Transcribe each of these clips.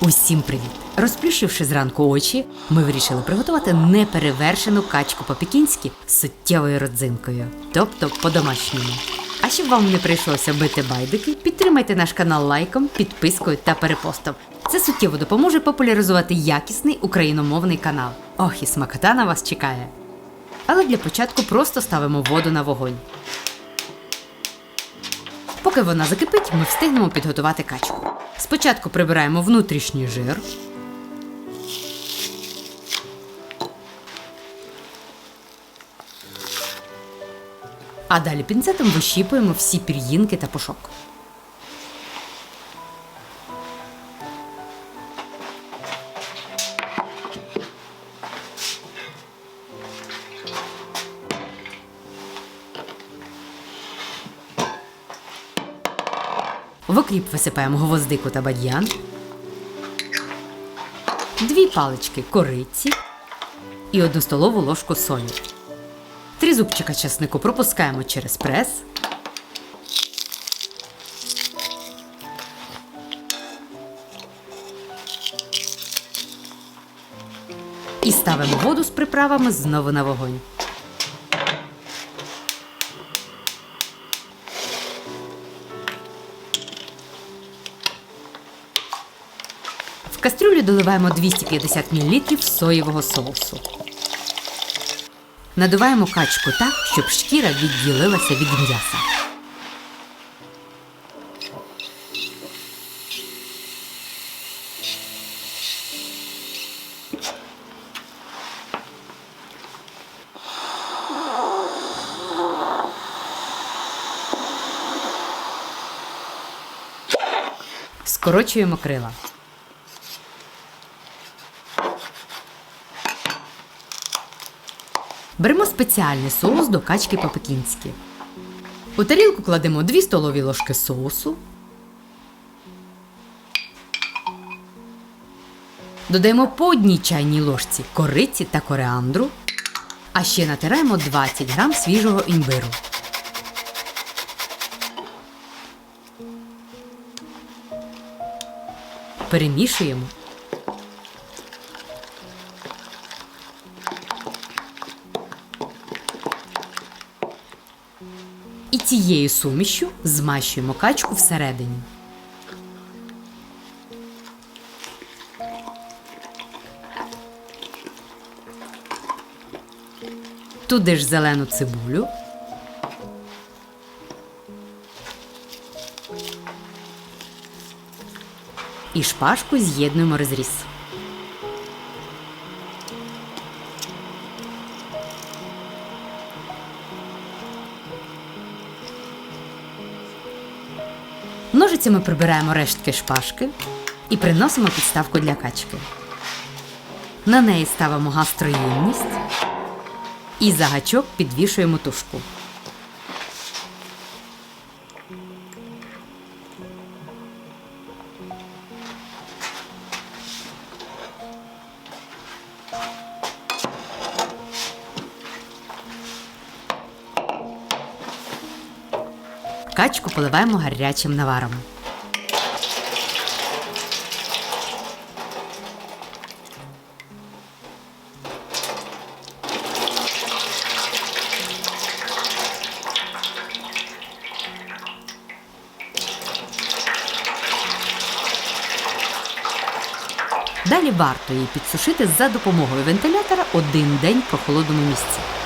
Усім привіт! Розплющивши зранку очі, ми вирішили приготувати неперевершену качку по-пекінськи з суттєвою родзинкою, тобто по-домашньому. А щоб вам не прийшлося бити байдики, підтримайте наш канал лайком, підпискою та перепостом. Це суттєво допоможе популяризувати якісний україномовний канал. Ох, і смакота на вас чекає! Але для початку просто ставимо воду на вогонь. Поки вона закипить, ми встигнемо підготувати качку. Спочатку прибираємо внутрішній жир. А далі пінцетом вищіпуємо всі пір'їнки та пушок. Окріп висипаємо гвоздику та бадьян, дві палички кориці і одну столову ложку солі. Три зубчика чеснику пропускаємо через прес. І ставимо воду з приправами знову на вогонь. В кастрюлю доливаємо 250 мл соєвого соусу. Надуваємо качку так, щоб шкіра відділилася від м'яса. Скорочуємо крила. Беремо спеціальний соус до качки по-пекінськи. У тарілку кладемо 2 столові ложки соусу. Додаємо по одній чайній ложці кориці та коріандру. А ще натираємо 20 грам свіжого імбиру. Перемішуємо. І цією сумішю змащуємо качку всередині. Туди ж зелену цибулю. І шпажку з'єднуємо розріз. Ножицями прибираємо рештки шпажки і приносимо підставку для качки. На неї ставимо гастроємність і за гачок підвішуємо тушку. Качку поливаємо гарячим наваром. Далі варто її підсушити за допомогою вентилятора один день в прохолодному місці.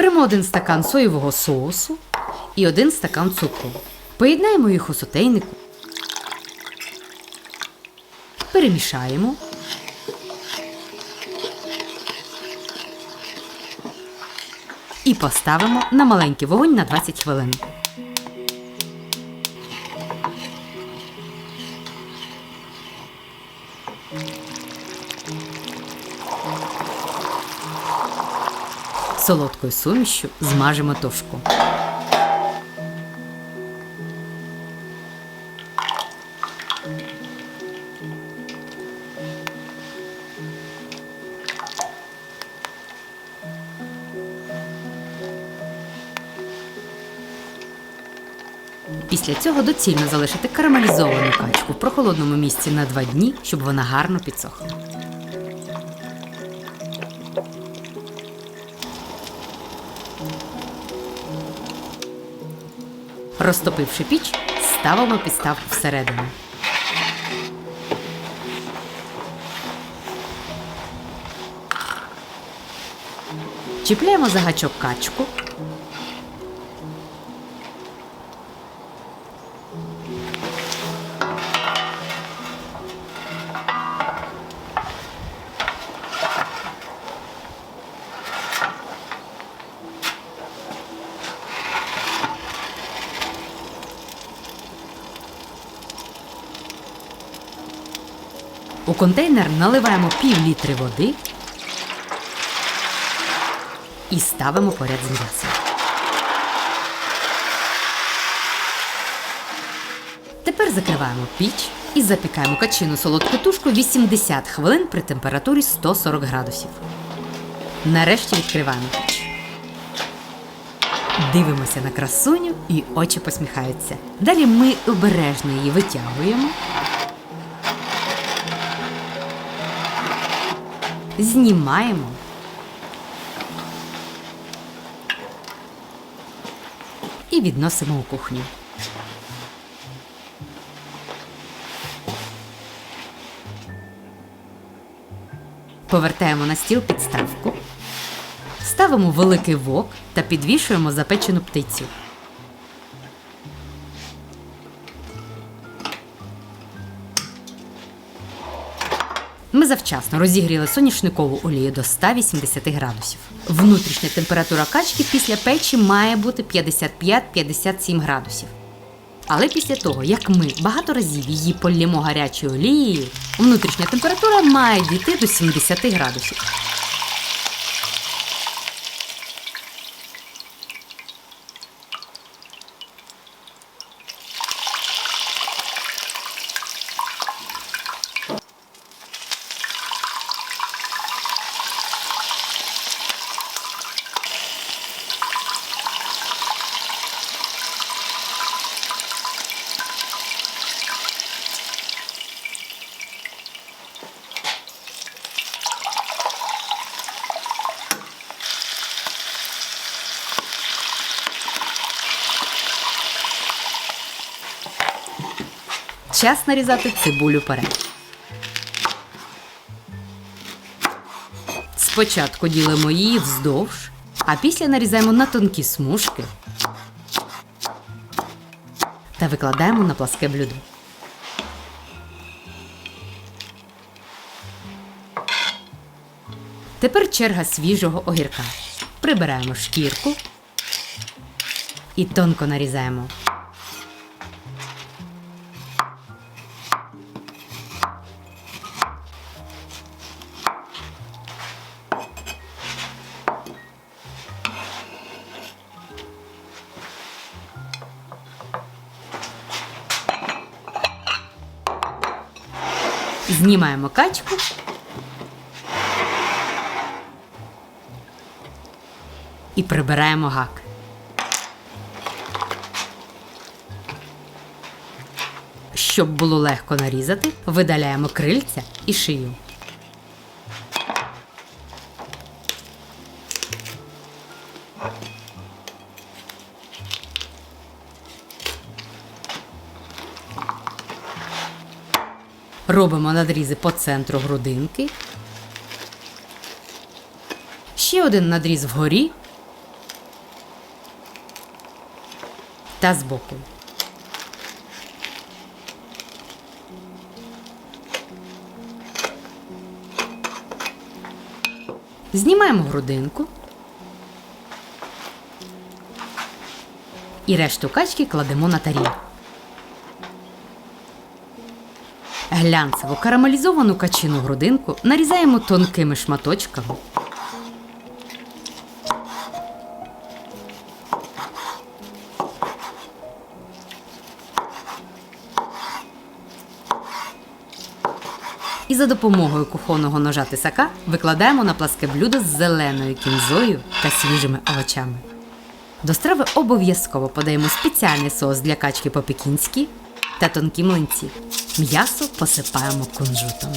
Беремо один стакан соєвого соусу і один стакан цукру. Поєднаємо їх у сотейнику. Перемішаємо. І поставимо на маленький вогонь на 20 хвилин. Солодкою сумішю змажемо тушку. Після цього доцільно залишити карамелізовану качку в прохолодному місці на два дні, щоб вона гарно підсохла. Розтопивши піч, ставимо підставку всередину. Чіпляємо за гачок качку. У контейнер наливаємо пів літри води і ставимо поряд з м'ясом. Тепер закриваємо піч і запікаємо качину солодку тушку 80 хвилин при температурі 140 градусів. Нарешті відкриваємо піч. Дивимося на красуню і очі посміхаються. Далі ми обережно її витягуємо. Знімаємо. І відносимо у кухню. Повертаємо на стіл підставку. Ставимо великий вок та підвішуємо запечену птицю. Ми завчасно розігріли соняшникову олію до 180 градусів. Внутрішня температура качки після печі має бути 55-57 градусів. Але після того, як ми багато разів її полімо гарячою олією, внутрішня температура має дійти до 70 градусів. Час нарізати цибулю пере. Спочатку ділимо її вздовж, а після нарізаємо на тонкі смужки та викладаємо на пласке блюдо. Тепер черга свіжого огірка. Прибираємо шкірку і тонко нарізаємо. Знімаємо качку. І прибираємо гак. Щоб було легко нарізати, видаляємо крильця і шию. Робимо надрізи по центру грудинки. Ще один надріз вгорі та збоку. Знімаємо грудинку. І решту качки кладемо на тарілку. Глянцеву карамелізовану качину грудинку нарізаємо тонкими шматочками. І за допомогою кухонного ножа тисака викладаємо на пласке блюдо з зеленою кінзою та свіжими овочами. До страви обов'язково подаємо спеціальний соус для качки по-пекінськи та тонкі млинці. М'ясо посипаємо кунжутом.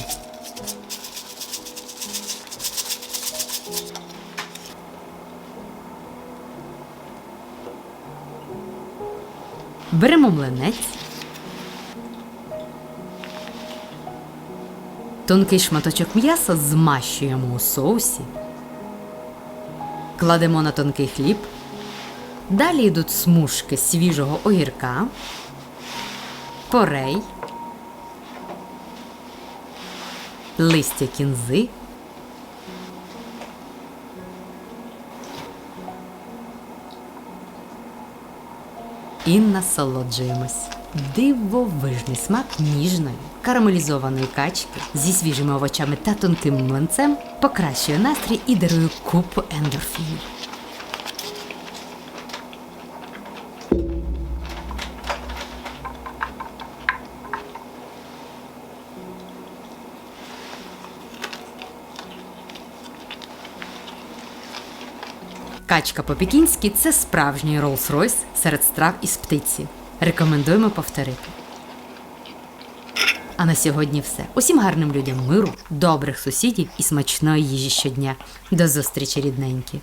Беремо млинець. Тонкий шматочок м'яса змащуємо у соусі. Кладемо на тонкий хліб. Далі йдуть смужки свіжого огірка, порей, листя кінзи. І насолоджуємось. Дивовижний смак ніжної, карамелізованої качки зі свіжими овочами та тонким млинцем покращує настрій і дарує купу ендорфінів. Качка по-пекінськи це справжній Rolls-Royce серед страв із птиці. Рекомендуємо повторити. А на сьогодні все. Усім гарним людям миру, добрих сусідів і смачної їжі щодня. До зустрічі, рідненькі!